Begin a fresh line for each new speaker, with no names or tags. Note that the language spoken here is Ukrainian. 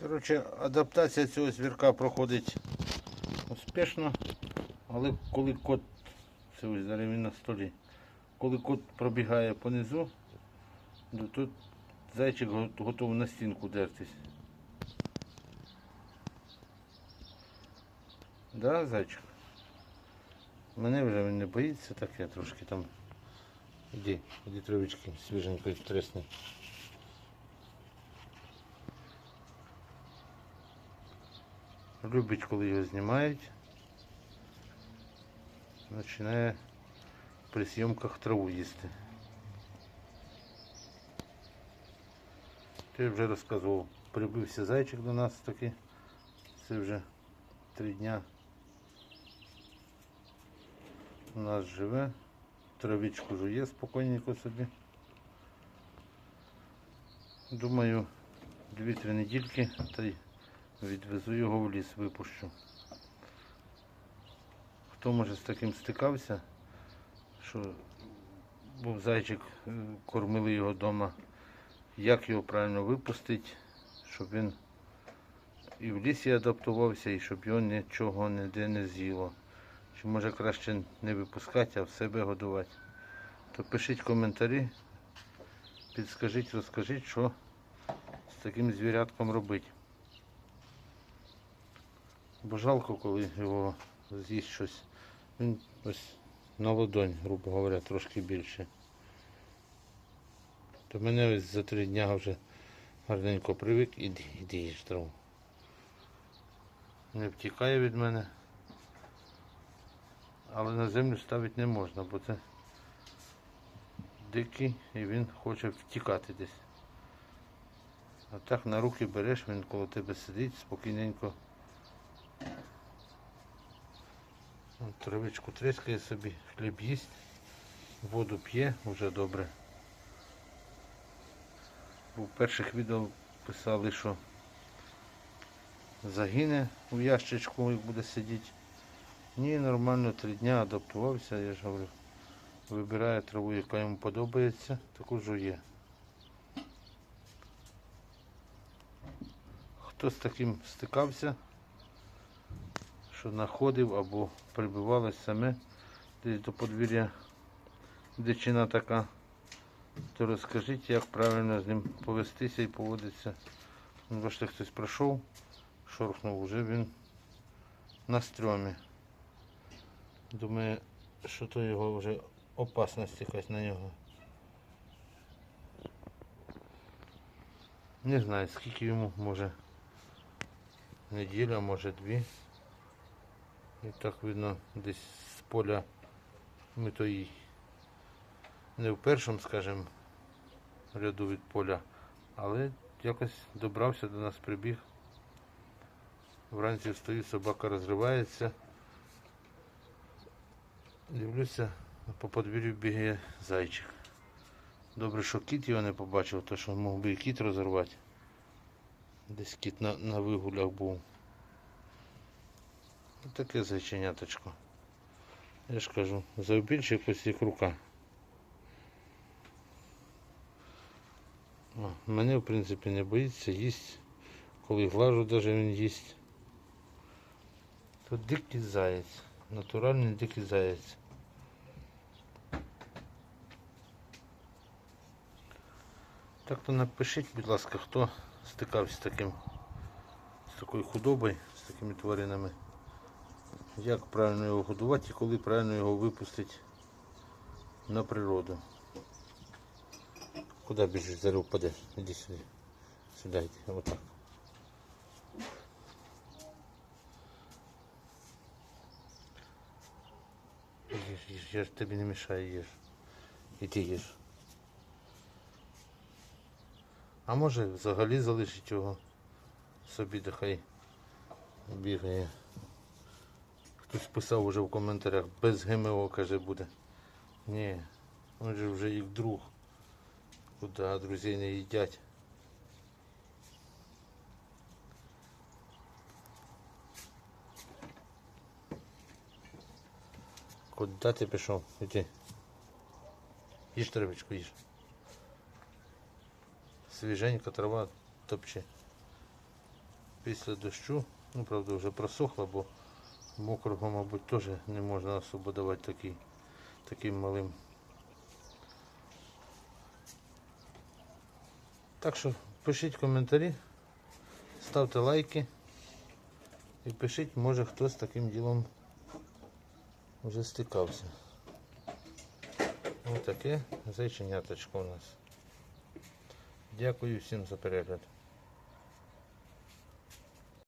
Коротше, адаптація цього звірка проходить успішно, але коли кот, це ось зараз він на столі, коли кот пробігає понизу, то тут зайчик го- готовий на стінку дертись. Да, зайчик? Мене вже він не боїться, так я трошки там. Іди, іди травички свіженької тресни. Любить, коли його знімають. Починає при зйомках траву їсти. Ти вже розказував, прибився зайчик до нас таки. Це вже три дня у нас живе. Травичку жує спокійненько собі. Думаю, дві-три недільки та й відвезу його в ліс, випущу. Хто може з таким стикався, що був зайчик, е, кормили його вдома, як його правильно випустити, щоб він і в лісі адаптувався, і щоб його нічого ніде не з'їло. Чи може краще не випускати, а в себе годувати. То пишіть коментарі, підскажіть, розкажіть, що з таким звірятком робити. Бо жалко, коли його з'їсть щось. Він ось на ладонь, грубо говоря, трошки більше. То мене ось за три дня вже гарненько привик, іди, іди їж траву. Не втікає від мене. Але на землю ставити не можна, бо це дикий і він хоче втікати десь. А так на руки береш, він коло тебе сидить спокійненько. Травичку трескає собі, хліб їсть, воду п'є, вже добре. В перших відео писали, що загине у ящичку, як буде сидіти. Ні, нормально три дня адаптувався, я ж говорю. Вибирає траву, яка йому подобається, таку жує. Хто з таким стикався, що знаходив або прибивалось саме десь до подвір'я дичина така, то розкажіть, як правильно з ним повестися і поводитися. Ну, Бачите, хтось пройшов, шорхнув, вже він на стрьомі. Думаю, що то його вже опасність якась на нього. Не знаю, скільки йому може неділя, може дві. І так видно десь з поля ми то й не в першому, скажімо, ряду від поля, але якось добрався до нас, прибіг. Вранці встаю, собака розривається. Дивлюся, по подвір'ю бігає зайчик. Добре, що кіт його не побачив, то що мог би і кіт розірвати. Десь кіт на, на вигулях був. Таке зайченяточко. Я ж кажу, завбільше якось як рука. О, мене в принципі не боїться, їсть. Коли глажу, навіть він їсть. Тут дикий заєць. Натуральний дикий заєць. Так то напишіть, будь ласка, хто стикався з таким, з такою худобою, з такими тваринами. Як правильно його годувати і коли правильно його випустити на природу. Куди біжиш, зараз впадеш? Іди сюди. Сюди йди, отак. Їж, їж, я ж тобі не мішаю, їж. Іди їж. А може взагалі залишить його собі, да хай бігає. Хтось писав уже в коментарях, без ГМО, каже, буде. Ні, він же вже їх друг. Куди а друзей не їдять. Куди ти пішов? Іди. Їж травичку, їж. Свіженька трава топче. після дощу. Ну, правда, вже просохло, бо мокрого, мабуть, теж не можна особо давати такий, таким малим. Так що пишіть коментарі, ставте лайки і пишіть, може хтось таким ділом вже стикався. Ось таке зайченяточко у нас. Дякую всім за перегляд.